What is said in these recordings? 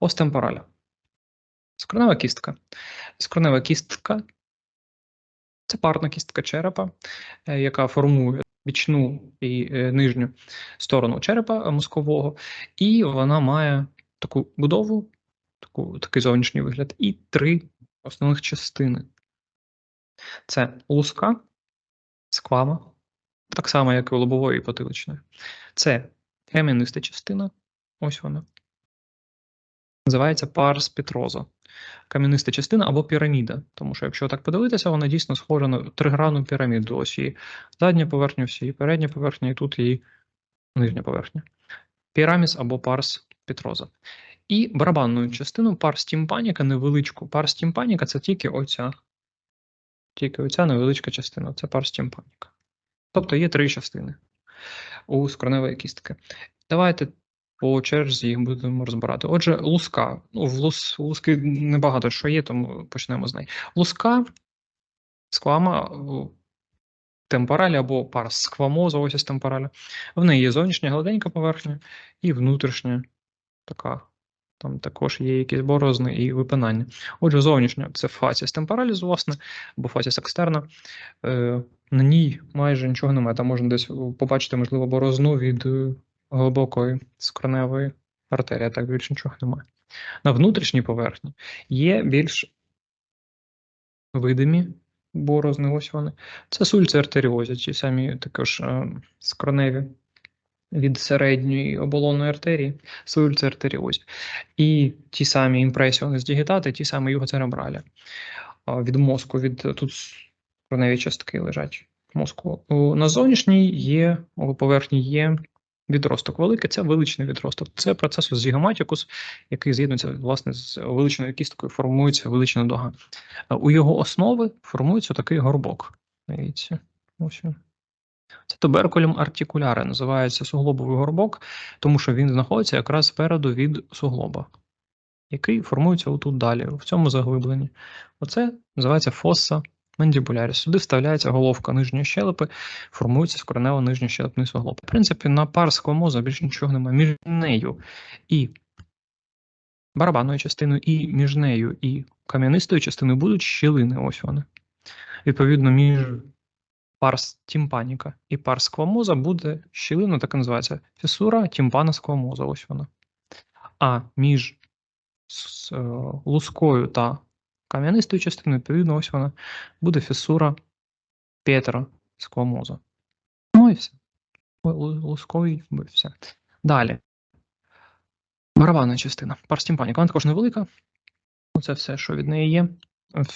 Остемпораля. Скронева кістка. Скронева кістка це парна кістка черепа, е, яка формує бічну і е, нижню сторону черепа мозкового, і вона має таку будову, таку, такий зовнішній вигляд, і три основних частини: це луска, сквама, так само, як і у лобової і потиличної. Це кам'яниста частина, ось вона. Називається парс петроза. Кам'яниста частина або піраміда. Тому що, якщо так подивитися, вона дійсно схожа на тригранну піраміду. Ось її задня поверхня, ось її передня поверхня, і тут її нижня поверхня. Піраміс або парс петроза. І барабанну частину парс тімпаніка, невеличку. Парс тімпаніка це тільки оця. Тільки оця невеличка частина. Це парс тімпаніка. Тобто є три частини у скроневої кістки. Давайте по черзі їх будемо розбирати. Отже, луска. Ну, в лус, луски небагато що є, тому почнемо з неї. Луска, сквама, о, темпораль або парс сквамоза, ось темпораля. В неї є зовнішня гладенька поверхня і внутрішня така. Там також є якісь борозни і випинання. Отже, зовнішня це фасіс темпораліс, власне, або фасіс екстерна. Е, на ній майже нічого немає. Там можна десь побачити, можливо, борозну від е, глибокої скроневої артерії, так більше нічого немає. На внутрішній поверхні є більш видимі борозни, ось вони. Це сульці артеріозі, ті самі також е, скроневі від середньої оболонної артерії, сульці артеріозі. І ті самі імпресіони з дігітати, ті самі югоцеребралі. А Від мозку, від тут скроневі частки лежать мозку. На зовнішній є, у поверхні є відросток великий, це величний відросток. Це процес зігоматікус, який з'єднується власне з величною кісткою, формується велична дуга. Е, У його основи формується такий горбок. Дивіться. Це туберкулем артикуляре, називається суглобовий горбок, тому що він знаходиться якраз спереду від суглоба, який формується отут далі, в цьому заглибленні. Оце називається фоса мандібуляріс. Сюди вставляється головка нижньої щелепи, формується скоренево нижньощелепний суглоб. В принципі, на пар сквамоза більше нічого немає. Між нею і барабанною частиною, і між нею і кам'янистою частиною будуть щілини. Ось вони. Відповідно, між парс тімпаніка і парс сквамоза буде щілина, так і називається фісура тімпана сквамоза. Ось вона. А між с- е, лускою та кам'янистою частиною, відповідно, ось вона буде фісура Петра сквамоза. Ну і все. Лусковий все. Далі. Барабанна частина. Парс тімпаніка. Вона також невелика. Це все, що від неї є.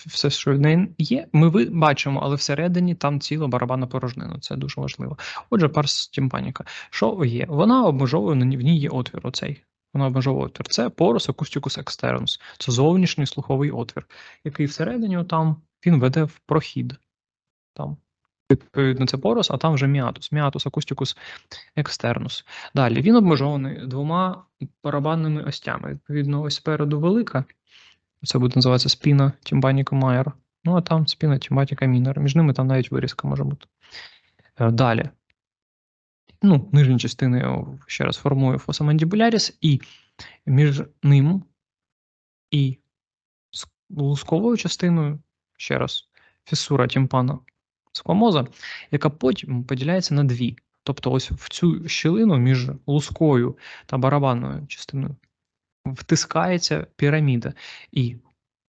Все, що від неї є, ми бачимо, але всередині там ціла барабанна порожнина. Це дуже важливо. Отже, парс тімпаніка. Що є? Вона обмежовує, в ній є отвір оцей. Вона обмежовує отвір. Це порус акустикус екстернус. Це зовнішній слуховий отвір, який всередині там він веде в прохід. Там. Відповідно, це порус, а там вже міатус. Міатус акустикус екстернус. Далі він обмежований двома барабанними остями. Відповідно, ось спереду велика. Це буде називатися спіна тімбаніка майор. Ну, а там спіна тімбаніка мінор. Між ними там навіть вирізка може бути. Е, Далі. Ну, нижні частини ще раз формує фосамандібуляріс, і між ним і лусковою частиною, ще раз, фісура тімпана сквамоза, яка потім поділяється на дві. Тобто, ось в цю щілину між лускою та барабанною частиною втискається піраміда і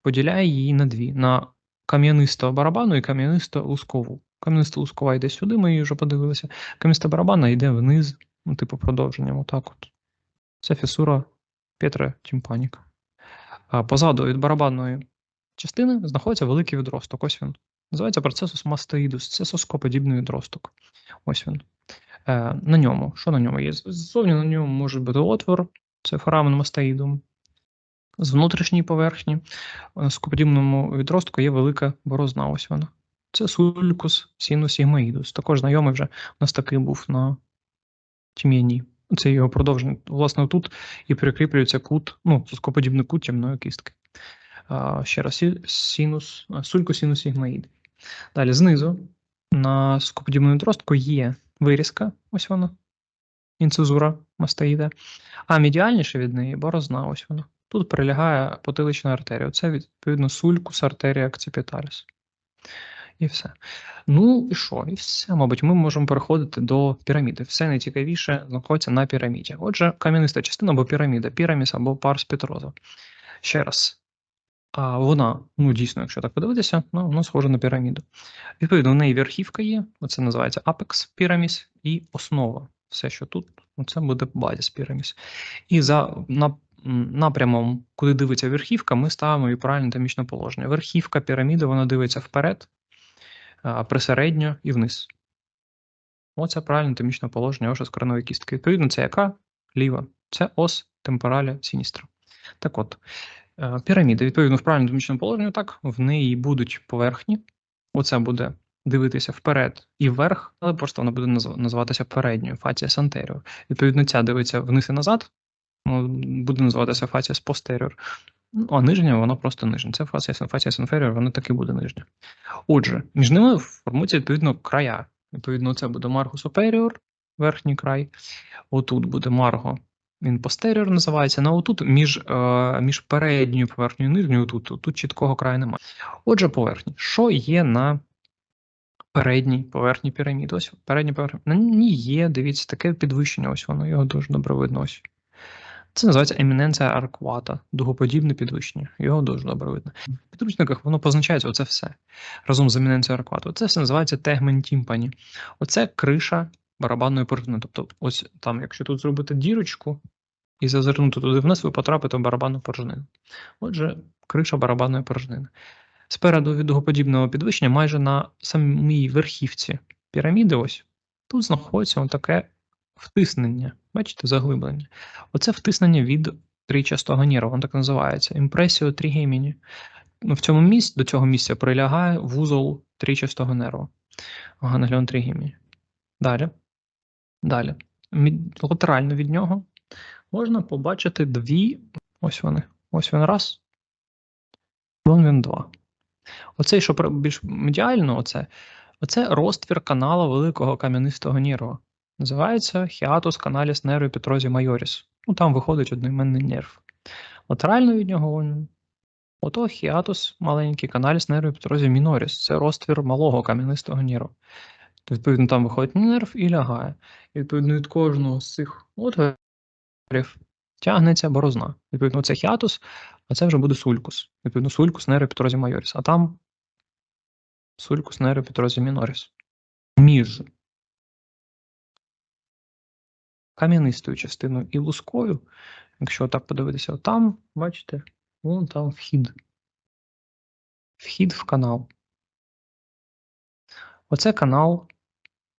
поділяє її на дві: на кам'янисто барабану і кам'янисто лускову. Кам'янисто лускова йде сюди, ми її вже подивилися. Кам'яниста барабана йде вниз, ну, типу, продовженням. Отак от. Це фісура Петра Тімпаніка. Позаду від барабанної частини знаходиться великий відросток. Ось він. Називається процесус мастоїдус. Це соскоподібний відросток. Ось він. Е, на ньому. Що на ньому є? Ззовні на ньому може бути отвор, це форамен мастоїдум. З внутрішньої поверхні е, скоподібному відростку є велика борозна. Ось вона. Це сулькус синус сігмоїдус. Також знайомий вже у нас такий був на тім'яні. Це його продовження. Власне, тут і прикріплюється кут, ну, соскоподібний кут тямної кістки. А, ще раз, синус, сулькус синус сігмоїд. Далі знизу на скоподібному відростку є вирізка, ось вона, інцизура мастоїда, а медіальніше від неї борозна, ось вона. Тут прилягає потилична артерія. Це відповідно сулькус артерія акципіталіс. І все. Ну і що? І все, мабуть, ми можемо переходити до піраміди. Все найцікавіше знаходиться на піраміді. Отже, кам'яниста частина або піраміда, піраміс або парс петроза. Ще раз. А вона, ну дійсно, якщо так подивитися, ну, вона схожа на піраміду. Відповідно, в неї верхівка є, оце називається апекс піраміс, і основа. Все, що тут, ну, це буде базіс піраміс. І за на, напрямом, куди дивиться верхівка, ми ставимо і правильне анатомічне положення. Верхівка піраміди, вона дивиться вперед, присередньо і вниз. Оце правильне анатомічне положення ось скоренової кістки. Відповідно, це яка? Ліва. Це ос темпораля сіністра. Так от, е, піраміда, відповідно, в правильному анатомічному положенні, так, в неї будуть поверхні. Оце буде дивитися вперед і вверх, але просто вона буде називатися передньою, фація антеріор. Відповідно, ця дивиться вниз і назад, ну, буде називатися фація постеріор. Ну, а нижня, вона просто нижня. Це фація, фація інферіор, вона таки буде нижня. Отже, між ними формуються відповідно края. Відповідно, це буде марго суперіор, верхній край. Отут буде марго. Він постеріор називається. Ну, отут між, е, між передньою поверхнею і нижньою, тут, тут чіткого краю немає. Отже, поверхні. Що є на передній поверхні піраміди? Ось передня поверхня. Ній є, дивіться, таке підвищення. Ось воно, його дуже добре видно. Ось. Це називається еміненція арквата, дугоподібне підвищення. Його дуже добре видно. В підручниках воно позначається оце все разом з еміненцією арквату. Це все називається тегмен тімпані. Оце криша барабанної порожнини. Тобто, ось там, якщо тут зробити дірочку і зазирнути туди вниз, ви потрапите в барабанну порожнину. Отже, криша барабанної порожнини. Спереду від дугоподібного підвищення, майже на самій верхівці піраміди, ось тут знаходиться таке втиснення. Бачите, заглиблення. Оце втиснення від трійчастого нерва, воно так називається. Імпресіо трігеміні. Ну, в цьому місці, до цього місця прилягає вузол трійчастого нерва. Гангліон тригеміні. Далі. Далі. Латерально від нього можна побачити дві. Ось вони. Ось він раз. Вон він два. Оцей, що більш медіально, оце, оце розтвір канала великого кам'янистого нерва. Називається хіатус каналіс нерві Петрозі майоріс. Ну, там виходить одноіменний нерв. Латерально від нього. Ото хіатус, маленький каналіс нерві міноріс. Це розтвір малого кам'янистого нерва. То, відповідно, там виходить нерв і лягає. І, відповідно, від кожного з цих отворів тягнеться борозна. Відповідно, це хіатус, а це вже буде сулькус. Відповідно, сулькус нерві Петрозі майоріс. А там сулькус нерві Петрозі міноріс. Між кам'янистою частиною і лускою, якщо так подивитися, там, бачите, вон там вхід. Вхід в канал. Оце канал,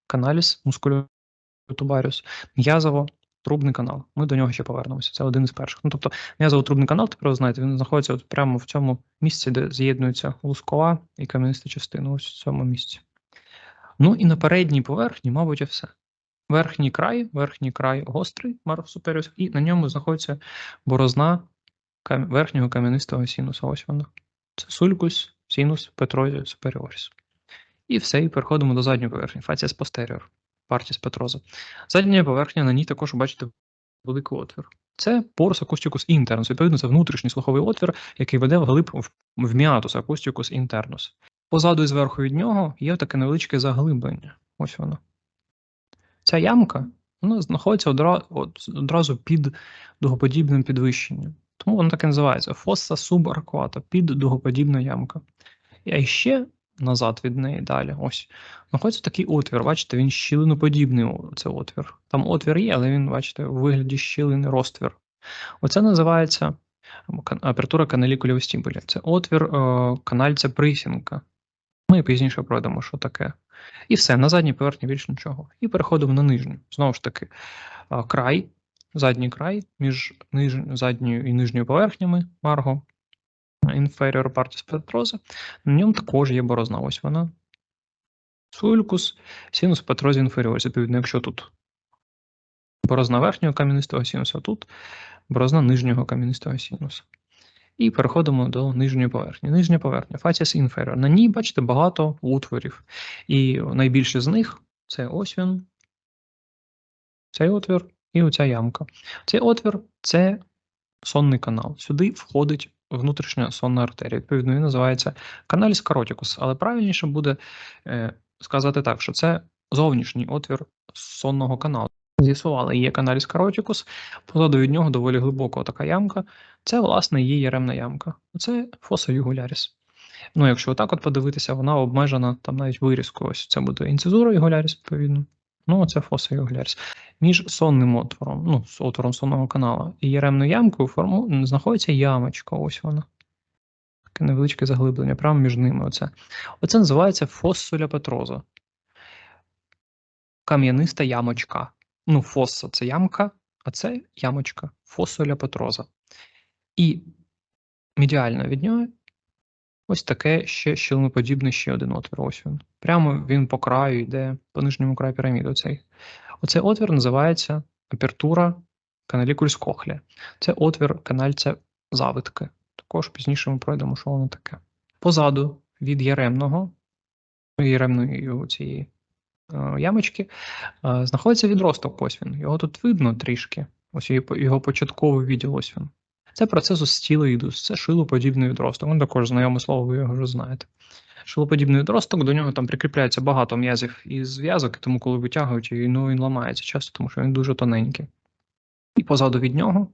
каналіс мускулютубаріус, м'язово-трубний канал. Ми до нього ще повернемося. Це один із перших. Ну, тобто, м'язово-трубний канал, тепер ви знаєте, він знаходиться от прямо в цьому місці, де з'єднується лускова і кам'яниста частина. Ось в цьому місці. Ну і на передній поверхні, мабуть, і все. Верхній край, верхній край гострий, Марс суперіус, і на ньому знаходиться борозна верхнього кам'янистого синуса. Ось воно. Це сулькус, синус, петрозі, суперіоріс. І все, і переходимо до задньої поверхні. Фаціас постеріор, партіс петроза. Задня поверхня, на ній також бачите великий отвір. Це порус акустикус інтернус. Відповідно, це внутрішній слуховий отвір, який веде вглиб в міатус акустикус інтернус. Позаду і зверху від нього є таке невеличке заглиблення. Ось воно. Ця ямка вона знаходиться одразу під дугоподібним підвищенням. Тому воно так і називається фосса субаркуата, під дугоподібна ямка. І ще назад від неї далі. Ось знаходиться такий отвір. Бачите, він щілиноподібний. Це отвір. Там отвір є, але він, бачите, у вигляді щілини розтвір. Оце називається апертура каналікулів стімбулі. Це отвір е, канальця присінка. Ми пізніше пройдемо, що таке. І все, на задній поверхні більше нічого. І переходимо на нижню. Знову ж таки, край, задній край між ниж... задньою і нижньою поверхнями марго, inferior partis petrosa. На ньому також є борозна. Ось вона. Сулькус, синус петрозі інферіоріс. Відповідно, якщо тут борозна верхнього кам'янистого синуса, тут борозна нижнього кам'янистого синуса. І переходимо до нижньої поверхні. Нижня поверхня, facies inferior. На ній, бачите, багато утворів. І найбільше з них це ось він, цей отвір і оця ямка. Цей отвір це сонний канал. Сюди входить внутрішня сонна артерія. Відповідно, він називається каналіс каротікус, але правильніше буде е, сказати так, що це зовнішній отвір сонного каналу. З'ясували, є каналіс каротікус, позаду від нього доволі глибока така ямка. Це, власне, є яремна ямка. Це фоса югуляріс. Ну, якщо отак от подивитися, вона обмежена там навіть вирізкою. Ось це буде інцизура югуляріс, відповідно. Ну, це фоса югуляріс. Між сонним отвором, ну, з отвором сонного каналу і яремною ямкою форму, знаходиться ямочка. Ось вона. Таке невеличке заглиблення, прямо між ними. Оце, оце називається фоссуля петроза. Кам'яниста ямочка. Ну, фосса це ямка, а це ямочка, фосоля петроза. І медіально від нього ось таке ще щілиноподібне ще один отвір. Ось він. Прямо він по краю йде, по нижньому краю піраміди. Оцей. Оцей отвір називається апертура каналікульс кохлі. Це отвір канальця завитки. Також пізніше ми пройдемо, що воно таке. Позаду від яремного, яремної цієї е, ямочки, е, знаходиться відросток ось він. Його тут видно трішки. Ось його початковий відділ ось він. Це процесус стілоїдус, це шилоподібний відросток. Ну, також знайоме слово, ви його вже знаєте. Шилоподібний відросток, до нього там прикріпляється багато м'язів і зв'язок, тому коли витягують, ну, він ламається часто, тому що він дуже тоненький. І позаду від нього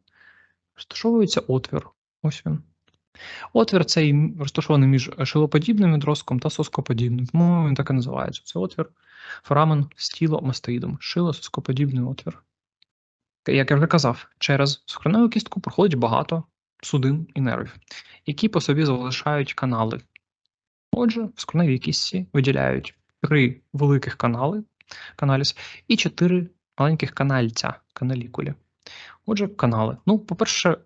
розташовується отвір. Ось він. Отвір цей розташований між шилоподібним відростком та соскоподібним. Тому він так і називається. Це отвір форамен стіломастоїдом. Шило-соскоподібний отвір. Як я вже казав, через скроневу кістку проходить багато судин і нервів, які по собі залишають канали. Отже, в скроневій кістці виділяють три великих канали каналіс і чотири маленьких канальця каналікулі. Отже, канали. Ну, по-перше,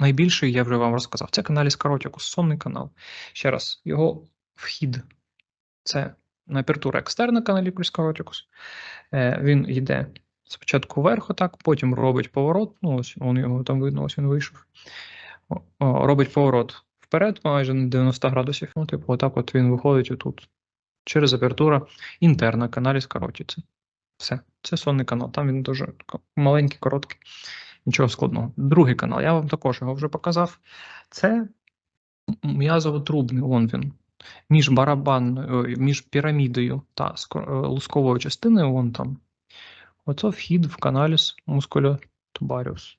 найбільший я вже вам розказав. Це каналіс каротікус, сонний канал. Ще раз, його вхід це апертура екстерна каналікуліс каротікус. Е, Він йде спочатку вверх, отак, потім робить поворот. Ну, ось вон його там видно, ось він вийшов. Робить поворот вперед, майже на 90 градусів. Ну, типу, отак от він виходить отут. Через апертура інтерна каналіс каротіці. Все, це сонний канал. Там він дуже маленький, короткий. Нічого складного. Другий канал, я вам також його вже показав. Це м'язово-трубний, вон він. Між барабанною, між пірамідою та лусковою частиною, вон там. Оце вхід в каналіс мускулятубаріус.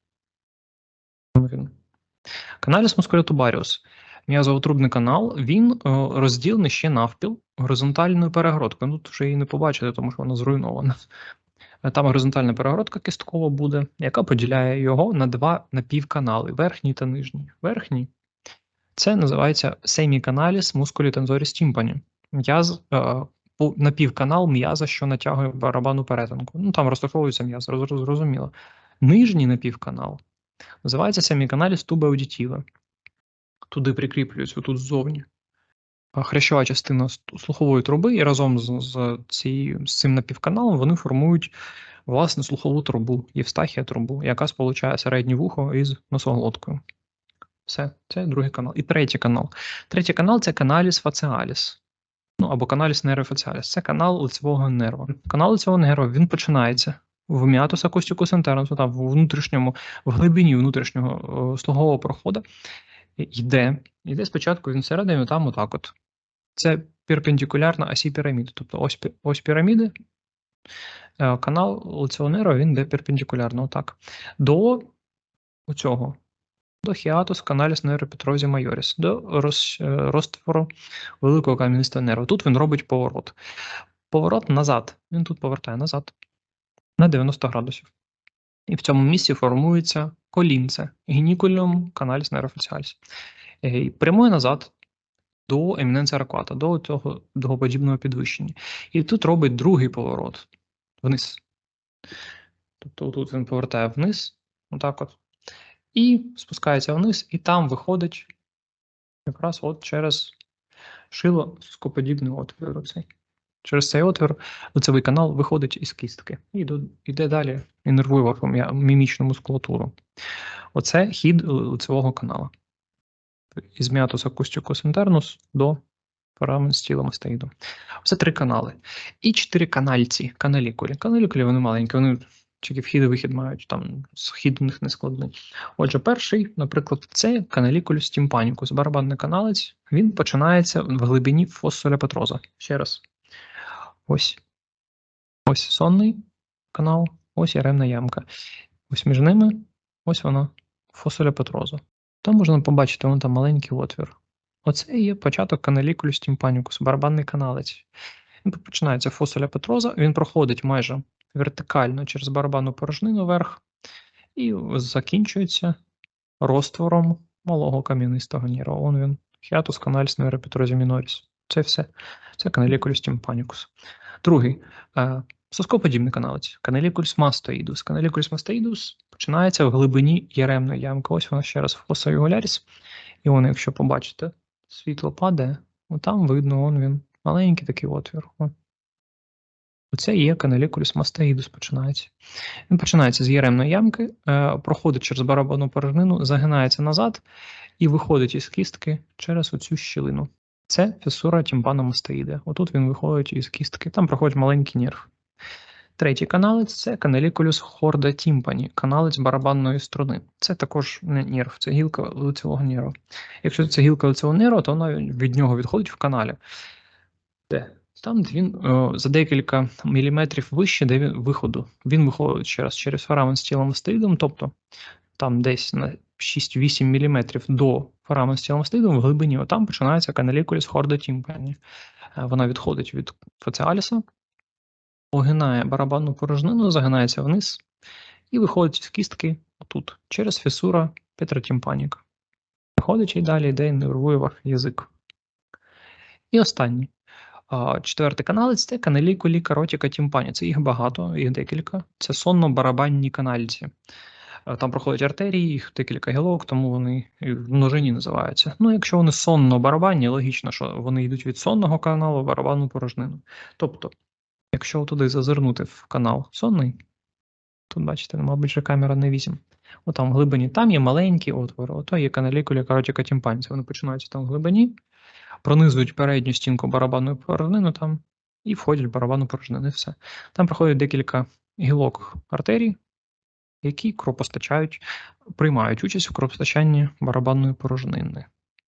Каналіс мускулятубаріус. М'язово-трубний канал, він розділений ще навпіл горизонтальною перегородкою. Ну, тут вже її не побачите, тому що вона зруйнована. Там горизонтальна перегородка кісткова буде, яка поділяє його на два напівканали верхній та нижній. Верхній це називається семіканаліс мускулі тензоріс тімпані. М'яз, е, напівканал м'яза, що натягує барабану перетинку. Ну там розташовується м'яз, зрозуміло. Нижній напівканал називається семіканаліс туби аудітіва. Туди прикріплюється тут ззовні хрящова частина слухової труби, і разом з з, цією, з цим напівканалом вони формують власне слухову трубу, євстахія трубу, яка сполучає середнє вухо із носоглоткою. Все, це другий канал. І третій канал. Третій канал це каналіс фаціаліс. Ну або каналіс нейрофаціаліс. Це канал лицевого нерва. Канал лицевого нерва він починається в міатус акустикус інтернусу, там в внутрішньому, в глибині внутрішнього о, слугового проходу. Йде, йде спочатку він всередині, там отак от. Це перпендикулярна осі піраміди. Тобто ось ось піраміди, е, канал лицеонера він йде перпендикулярно, отак. До цього, до хіатус каналіс нейропетрозі майоріс, до роз, е, розтвору великого кам'янистого нерва. Тут він робить поворот. Поворот назад. Він тут повертає назад на 90 градусів. І в цьому місці формується колінце, гінікулюм каналіс нейрофаціаліс. Е, прямує назад до еміненція аркуата, до цього дугоподібного підвищення. І тут робить другий поворот вниз. Тобто тут він повертає вниз, отак от, і спускається вниз, і там виходить якраз от через шило скоподібний отвір. Оцей. Через цей отвір лицевий канал виходить із кістки і йде далі і нервує мімічну мускулатуру. Оце хід лицевого канала із м'ятус акустикус інтернус до парамен стіломастеїду. Це три канали. І чотири канальці, каналікулі. Каналікулі вони маленькі, вони тільки вхід і вихід мають, там схід у них не складний. Отже, перший, наприклад, це каналікулюс тімпанікус, барабанний каналець. Він починається в глибині фосфоля петроза. Ще раз. Ось. Ось сонний канал, ось яремна ямка. Ось між ними, ось вона, фосфоля петроза. Там можна побачити, вон там маленький отвір. Оце і є початок каналікулюс тімпанікус, барабанний каналець. Він починається фосфоля петроза, він проходить майже вертикально через барабанну порожнину вверх і закінчується розтвором малого кам'янистого ніра. Вон він, хіатус каналіс нейропетрозі міноріс. Це все. Це каналікулюс тімпанікус. Другий е, соскоподібний каналець, каналікулюс мастоїдус. Каналікулюс мастоїдус починається в глибині яремної ямки. Ось вона ще раз фоса югуляріс. І вон, якщо побачите, світло падає, там видно, вон він, маленький такий отвір. Оце є каналікулюс мастоїдус починається. Він починається з яремної ямки, е, проходить через барабанну порожнину, загинається назад і виходить із кістки через оцю щілину. Це фісура тімпаномастоїда. Отут він виходить із кістки, там проходить маленький нерв. Третій каналець це каналікулюс хорда тімпані, каналець барабанної струни. Це також не нерв, це гілка лицевого нерву. Якщо це гілка лицевого нерву, то вона від нього відходить в каналі. Де? Там він о, за декілька міліметрів вище, де він виходу. Він виходить ще раз через форамен з тілом астеїдом, тобто там десь на 6-8 мм до форамен з тілом астеїдом в глибині, отам починається каналікуліс хорда тімпані. Е, Вона відходить від фоціаліса, огинає барабанну порожнину, загинається вниз і виходить з кістки отут, через фісура петротімпаніка. Виходить і далі йде нервує ваш язик. І останній. Четвертий каналець це каналікулі каротіка тімпані. Це їх багато, їх декілька. Це сонно-барабанні канальці. Е, Там проходять артерії, їх декілька гілок, тому вони в множині називаються. Ну, якщо вони сонно-барабанні, логічно, що вони йдуть від сонного каналу в барабанну порожнину. Тобто, якщо туди зазирнути в канал сонний, тут бачите, мабуть, же камера не вісім. Отам в глибині, там є маленькі отвори, ото є каналікулі каротіка тімпані. Це Вони починаються там в глибині, пронизують передню стінку барабанної порожнини там і входять в барабанну порожнину. І все. Там проходить декілька гілок артерій, які кровопостачають, приймають участь у кровопостачанні барабанної порожнини.